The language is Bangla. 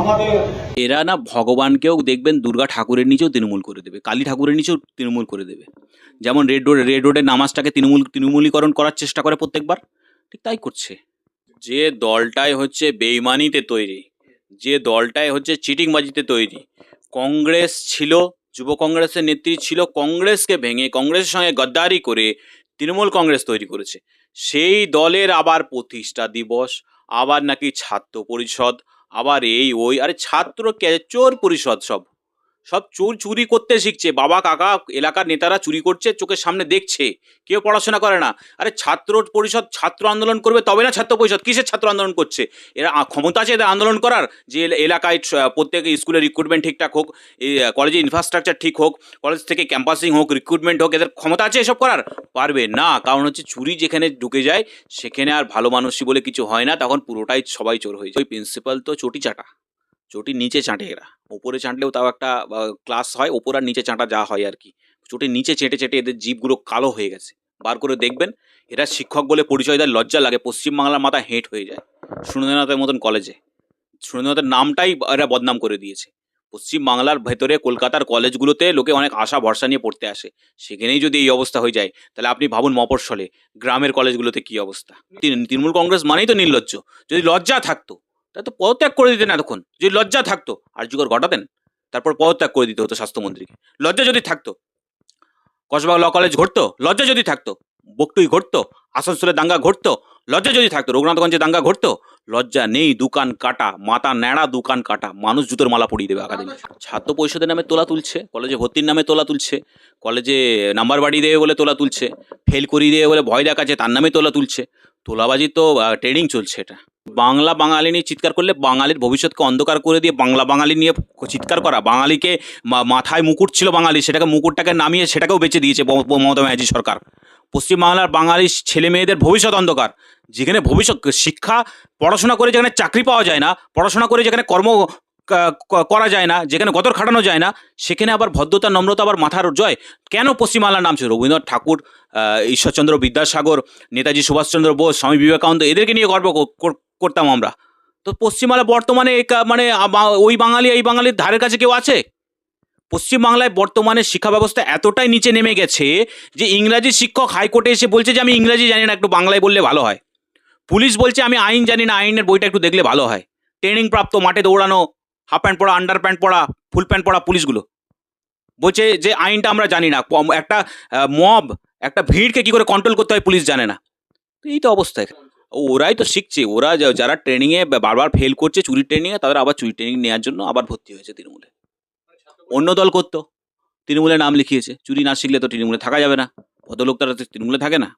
আমাদের এরা না ভগবানকেও দেখবেন দুর্গা ঠাকুরের নিচেও তৃণমূল করে দেবে, কালী ঠাকুরের নিচেও তৃণমূল করে দেবে। যেমন রেড রোড রেড রোডের নামাজটাকে তৃণমূল, তৃণমূলীকরণ করার চেষ্টা করে প্রত্যেকবার, ঠিক তাই করছে। যে দলটাই হচ্ছে বেইমানিতে তৈরি, যে দলটাই হচ্ছে চিটিংবাজিতে তৈরি, কংগ্রেস ছিল, যুব কংগ্রেসের নেত্রী ছিল, কংগ্রেসকে ভেঙে, কংগ্রেসের সঙ্গে গদ্দারি করে তৃণমূল কংগ্রেস তৈরি করেছে। সেই দলের আবার প্রতিষ্ঠা দিবস আবার নাকি ছাত্র পরিষদ আবার এই ওই আরে ছাত্র কে চোর পরিষদ সব। সব চোর চুরি করতে শিখছে। বাবা, কাকা, এলাকার নেতারা চুরি করছে, চোখের সামনে দেখছে। কেউ পড়াশোনা করে না। আরে ছাত্র পরিষদ ছাত্র আন্দোলন করবে তবে না ছাত্র পরিষদ? কিসের ছাত্র আন্দোলন করছে? এরা ক্ষমতা আছে এদের আন্দোলন করার? যে এলাকায় প্রত্যেক স্কুলের রিক্রুটমেন্ট ঠিকঠাক হোক কলেজে ইনফ্রাস্ট্রাকচার ঠিক হোক কলেজ থেকে ক্যাম্পাসিং হোক রিক্রুটমেন্ট হোক, এদের ক্ষমতা আছে এসব করার? পারবে না। কারণ হচ্ছে চুরি যেখানে ঢুকে যায়, সেখানে আর ভালো মানুষই বলে কিছু হয় না। তখন পুরোটাই সবাই চোর হয়ে যায়। ওই প্রিন্সিপাল তো চটি চাটা। চটির নিচে চাঁটে এরা। ওপরে চাঁটলেও তাও একটা ক্লাস হয়, ওপর আর নিচে চাঁটা যা হয় আর কি। চটির নিচে চেটে চেটে এদের জীবগুলো কালো হয়ে গেছে। বার করে দেখবেন, এরা শিক্ষক বলে পরিচয় দেয়, লজ্জা লাগে, পশ্চিমবাংলার মাথা হেঁট হয়ে যায়, সুরেন্দ্রনাথের মতন কলেজে সুরেন্দ্রনাথের নামটাই এরা বদনাম করে দিয়েছে। পশ্চিমবাংলার ভেতরে কলকাতার কলেজগুলোতে লোকে অনেক আশা, ভরসা নিয়ে পড়তে আসে। সেখানেই যদি এই অবস্থা হয়ে যায়, তাহলে আপনি ভাবুন মফস্বলে, গ্রামের কলেজগুলোতে কি অবস্থা? তৃণ- তৃণমূল কংগ্রেস মানেই তো নির্লজ্জ। যদি লজ্জা থাকতো তাহলে তো পদত্যাগ করে দিতেন এতক্ষণ। যদি লজ্জা থাকতো, আর যুগর ঘটাতেন, তারপর পদত্যাগ করে দিতে হতো স্বাস্থ্যমন্ত্রীকে লজ্জা যদি থাকতো কসবা ল কলেজ ঘটতো, লজ্জা যদি থাকতো বকটুই ঘটতো, আসানসোলে দাঙ্গা ঘটতো, লজ্জা যদি থাকতো, রঘুনাথগঞ্জে দাঙ্গা ঘটতো, লজ্জা নেই দোকান কাটা, মাথা ন্যাড়া দোকান কাটা, মানুষ জুতোর মালা পরিয়ে দেবে আগামী ছাত্র পরিষদের নামে তোলা তুলছে, কলেজে ভর্তির নামে তোলা তুলছে, কলেজে নাম্বার বাড়িয়ে দেবে বলে তোলা তুলছে ফেল করিয়ে দেবে বলে ভয় দেখাচ্ছে, তার নামে তোলা তুলছে। তোলাবাজি তো ট্রেনিং চলছে এটা। বাংলা বাঙালি নিয়ে চিৎকার করলে বাঙালির ভবিষ্যৎকে অন্ধকার করে দিয়ে বাংলা বাঙালি নিয়ে চিৎকার করা। বাঙালিকে মাথায় মুকুট ছিল বাঙালি, সেটাকে মুকুটটাকে নামিয়ে সেটাকেও বেঁচে দিয়েছে মমতা ব্যানার্জি সরকার। পশ্চিমবাংলার বাঙালি ছেলে মেয়েদের ভবিষ্যৎ অন্ধকার, যেখানে ভবিষ্যৎ শিক্ষা, পড়াশোনা করে যেখানে চাকরি পাওয়া যায় না, পড়াশোনা করে যেখানে কর্ম করা যায় না, যেখানে গতর খাটানো যায় না, সেখানে আবার ভদ্রতা, নম্রতা, আবার মাথার জয়। কেন পশ্চিমবাংলার নাম ছিল? রবীন্দ্রনাথ ঠাকুর ঈশ্বরচন্দ্র বিদ্যাসাগর, নেতাজি সুভাষচন্দ্র বোস, স্বামী বিবেকানন্দ, এদেরকে নিয়ে গর্ব কর- কর- করতাম আমরা। তো পশ্চিমবাংলা বর্তমানে মানে ওই বাঙালি, এই বাঙালির ধারের কাছে কেউ আছে? পশ্চিমবাংলায় বর্তমানে শিক্ষা ব্যবস্থা এতটাই নিচে নেমে গেছে যে ইংরাজি শিক্ষক হাইকোর্টে এসে বলছে যে, আমি ইংরাজি জানি না, একটু বাংলায় বললে ভালো হয়। পুলিশ বলছে, আমি আইন জানি না, আইনের বইটা একটু দেখলে ভালো হয়। ট্রেনিং প্রাপ্ত মাঠে দৌড়ানো হাফ প্যান্ট পরা, আন্ডার প্যান্ট পরা, ফুল প্যান্ট পরা পুলিশগুলো। বলছে যে আইনটা আমরা জানি না। একটা মব, একটা ভিড়কে কি করে কন্ট্রোল করতে হয় পুলিশ জানে না। তো এই তো অবস্থা। ওরাই তো শিখছে। ওরা যারা ট্রেনিংয়ে বারবার ফেল করছে চুরির ট্রেনিংয়ে তাদের আবার চুরি ট্রেনিং নেওয়ার জন্য আবার ভর্তি হয়েছে তৃণমূলে। অন্য দল করতো। তৃণমূলে নাম লিখিয়েছে। চুরি না শিখলে তো তৃণমূলে থাকা যাবে না। ভদ্রলোক তারা তৃণমূলে থাকে না।